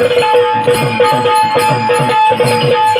Thank you.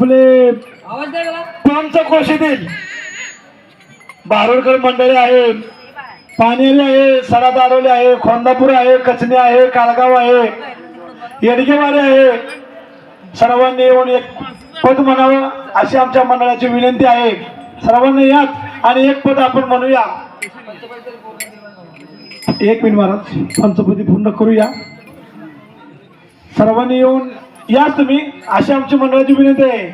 आपले पंचकोशीतील बारोडकर मंडळी आहे पाणेरी आहे सडा दारोली आहे खोंदापूर आहे कचने आहे काळगाव आहे येडगेवाडी आहे. सर्वांनी येऊन एक पद म्हणावं अशी आमच्या मंडळाची विनंती आहे. सर्वांनी यात आणि एक पद आपण म्हणूया. एक मिनिट महाराज पंचपदी पूर्ण करूया. सर्वांनी येऊन या तुम्ही अशी आमची मंडळाची विनंती आहे.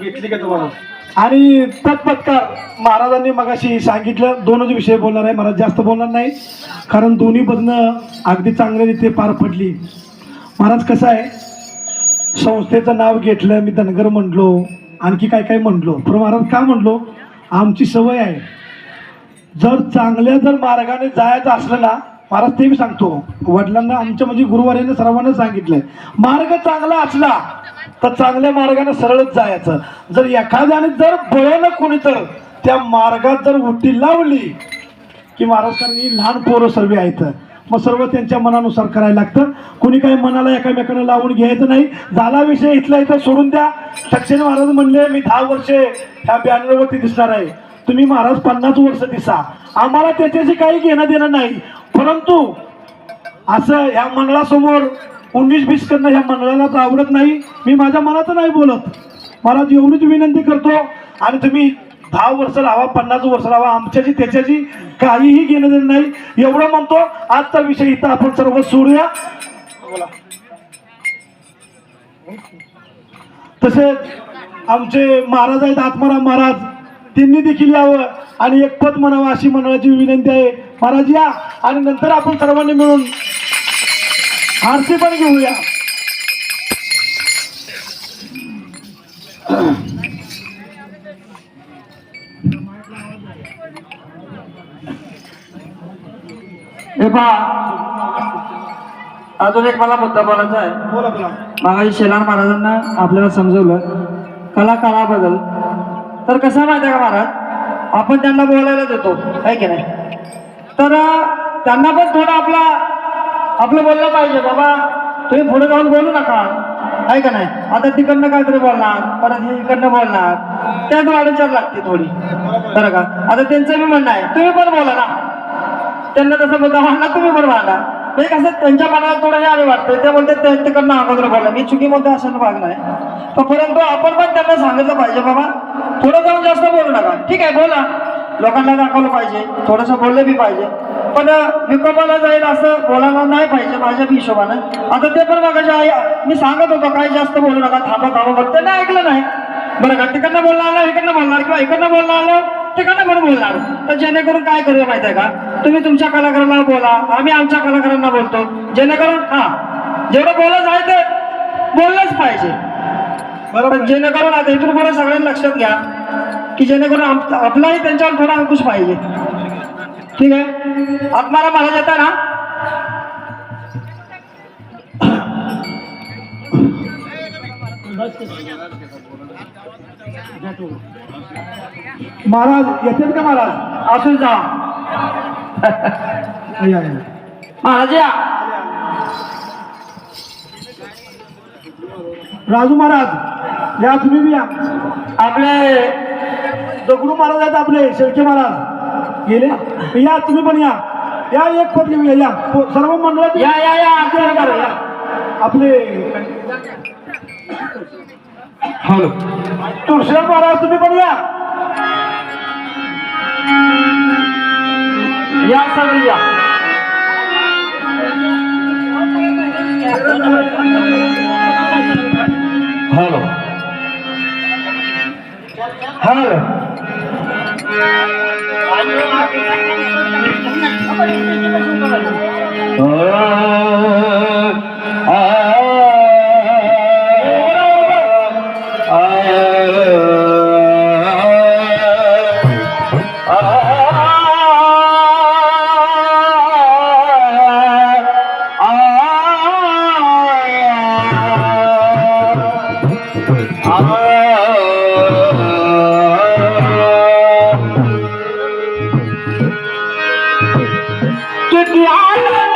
घेतली का तुम्हाला? आणि तत्पत्कार महाराजांनी मगाशी सांगितलं दोनच विषय बोलणार आहे महाराज जास्त बोलणार नाही. कारण दोन्ही बदनं अगदी चांगल्यारीते पार पडली. महाराज कसं आहे? संस्थेचं नाव घेतलं मी धनगर म्हणलो आणखी काय काय म्हणलो? पण महाराज का म्हणलो? आमची सवय आहे. जर चांगल्या जर मार्गाने जायचं असलं ना महाराज ते मी सांगतो. वडिलांना आमच्या म्हणजे गुरुवारीने सर्वांना सांगितलंय मार्ग चांगला असला तर चांगल्या मार्गाने सरळच जायचं. जर एखाद्याने जर बळवलं कोणी तर त्या मार्गात जर उटी लावली की महाराष्ट्रांनी लहान पोरं सर्व आहेत. मग सर्व त्यांच्या मनानुसार करायला लागतं. कुणी काही मनाला एकामेकांना लावून घ्यायचं नाही. झाला विषय इथला इथं सोडून द्या. दक्षिण महाराज म्हणले मी दहा वर्षे ह्या बॅनरवरती दिसणार आहे. तुम्ही महाराज पन्नास वर्ष दिसा. आम्हाला त्याच्याशी काही घेणं देणं नाही. परंतु असं ह्या मंडळासमोर उन्नीस बीस करणं ह्या मंडळाला तर आवडत नाही. मी माझ्या मनाचं नाही बोलत. महाराज एवढीच विनंती करतो. आणि तुम्ही दहा वर्ष राहावा पन्नास वर्ष राहा आमच्याशी त्याच्याशी काहीही घेणं देणं नाही. एवढं म्हणतो आजचा विषय इथं आपण सर्व सोडूया. बोला तसेच आमचे महाराज आहेत आत्माराम महाराज. त्यांनी देखील यावं. आणि एक पद म्हणावं अशी मंडळाची विनंती आहे. महाराज या. आणि नंतर आपण सर्वांनी मिळून आरती पण घेऊया. हे अजून एक मला मुद्दा बोलायचा आहे. बोला बोला. मागाशी शेलार महाराजांना आपल्याला समजवलं. कला काळाबद्दल तर कसं माहिती का महाराज? आपण त्यांना बोलायला देतो. आहे की नाही? तर त्यांना पण थोडं आपला आपलं बोललं पाहिजे. बाबा तुम्ही पुढे जाऊन बोलू नका. आहे का नाही? आता तिकडनं काहीतरी बोलणार परत हे इकडनं बोलणार. त्यात वाढचार लागते थोडी. बरं का? आता त्यांचं मी म्हणणं आहे तुम्ही पण बोला ना. त्यांना तसं बोलता म्हणणार तुम्ही पण म्हणणार. ते कसं त्यांच्या मनाला थोडं हे आले वाटतं ते बोलते ते तिकडनं अगोदर बोलला मी चुकीमध्ये असं भाग नाही तर परंतु आपण पण त्यांना सांगितलं पाहिजे बाबा थोडं जाऊन जास्त बोलू नका. ठीक आहे बोला. लोकांना दाखवलं पाहिजे. थोडंसं बोललं बी पाहिजे. पण विकोपाला जाईल असं बोलायला नाही पाहिजे माझ्या बी हिशोबानं. आता ते पण बघा आई मी सांगत होतो काय जास्त बोलू नका. थांबा थांबा. बघ त्यांना ऐकलं नाही. बरं का? तिकडनं बोलणं आलं इकडनं बोलणार किंवा इकडनं बोलणं आलं? तिकडनं पण बोलणार. तर जेणेकरून काय करूया माहिती आहे का? तुम्ही तुमच्या कलाकारांना बोला आम्ही आमच्या कलाकारांना बोलतो. जेणेकरून हा जेवढं बोलत आहे ते बोललंच पाहिजे. बरोबर. जेणेकरून आता इथून पुढे सगळ्यांनी लक्षात घ्या की जेणेकरून आपलाही त्यांच्यावर थोडा अंकुश पाहिजे. ठीक आहे? आत्माला महाराज येता ना? महाराज येतात का महाराज? असून जा. महाराज या. राजू महाराज या तुम्ही या. आपले दगडू महाराज आहेत आपले शेळके महाराज. गेले? या तुम्ही पण या. या एक पद घेऊया या सर्व मंडळात या. या या. आपले हॅलो. तुळशीराम महाराज तुम्ही पण या. या सगळी या हॅलो Yeah.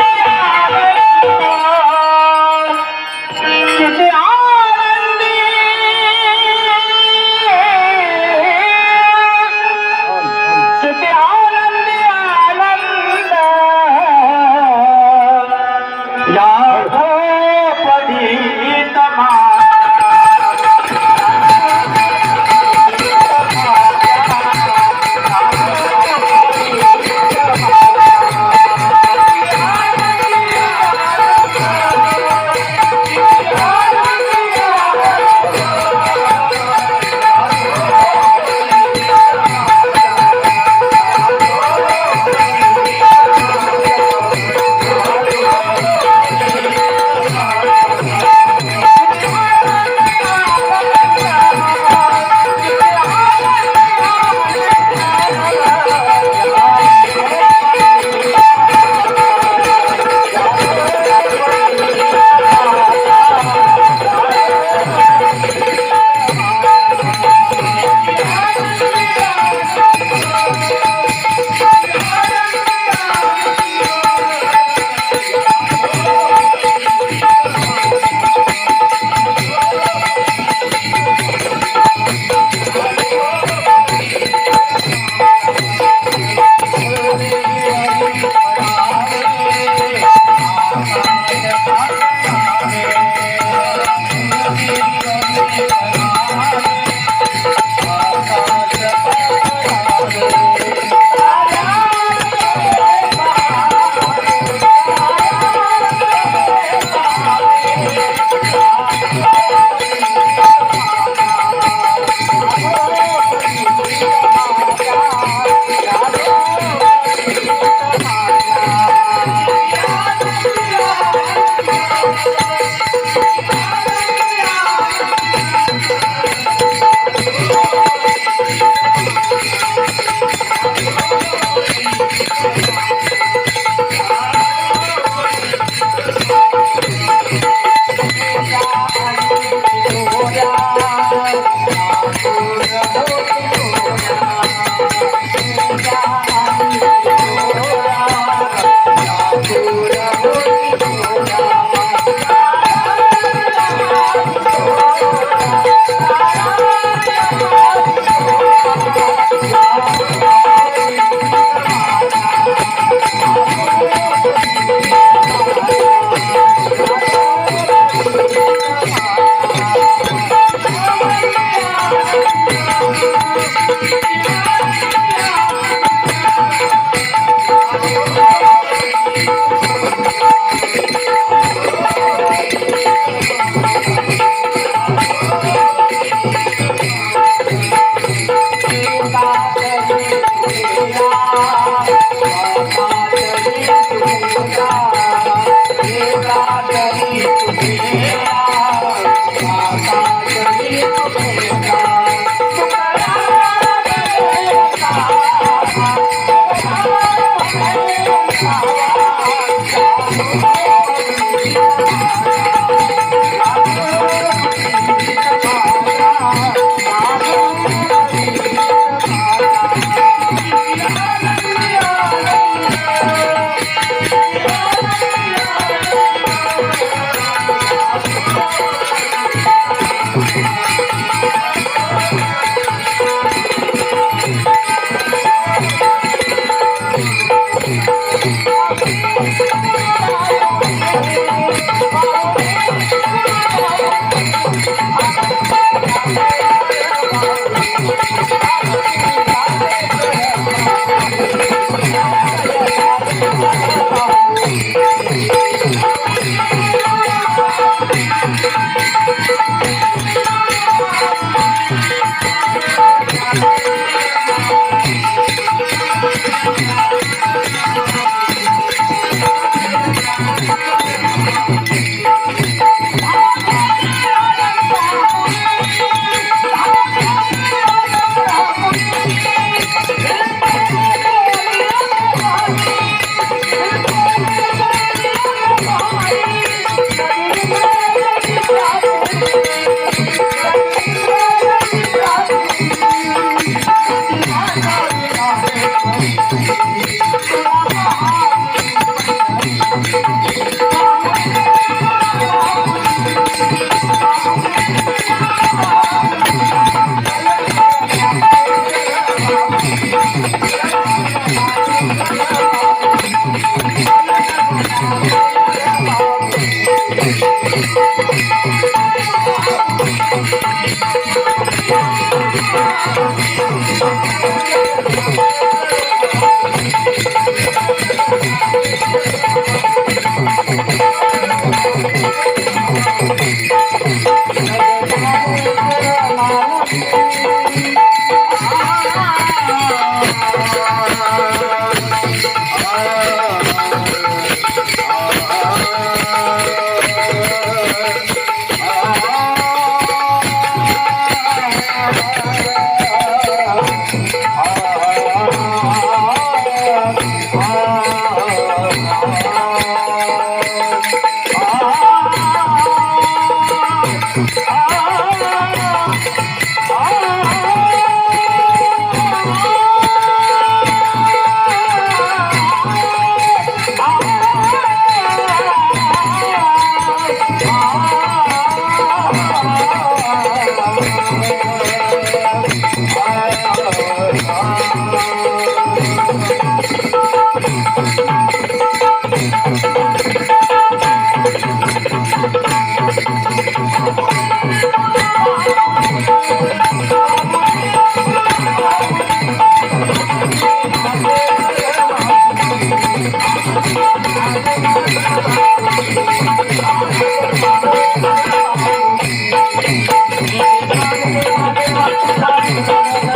Música